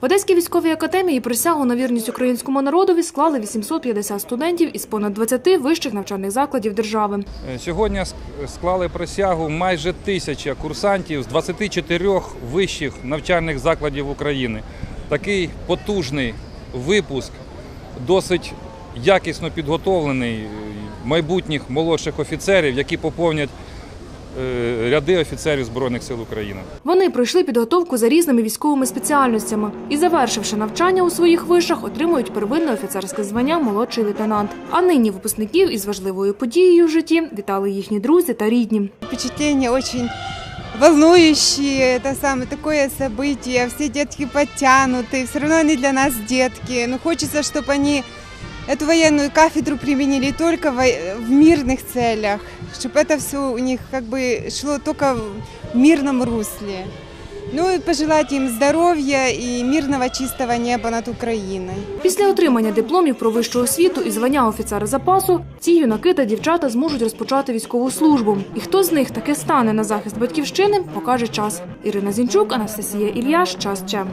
В Одеській військовій академії присягу на вірність українському народові склали 850 студентів із понад 20 вищих навчальних закладів держави. Е, Сьогодні склали присягу майже тисяча курсантів з 24 вищих навчальних закладів України. Такий потужний випуск, досить якісно підготовлений е, майбутніх молодших офіцерів, які поповнять ряди офіцерів Збройних сил України. Вони пройшли підготовку за різними військовими спеціальностями і, завершивши навчання у своїх вишах, отримують первинне офіцерське звання молодший лейтенант. А нині випускників із важливою подією в житті вітали їхні друзі та рідні. Впечатления очень волнующие, это самое такое событие, все детки подтянуты, все равно они для нас детки, но хочется, чтобы они эту военную кафедру применили только во- в мирных целях, чтобы это все у них как бы шло только в мирном русле. Ну и пожелать им здоровья и мирного чистого неба над Украиной. Після отримання дипломів про вищу освіту і звання офіцера запасу ці юнаки та дівчата зможуть розпочати військову службу. І хто з них таки стане на захист батьківщини, покаже час. Ірина Зінчук, Анастасія Ільяш. Час Че.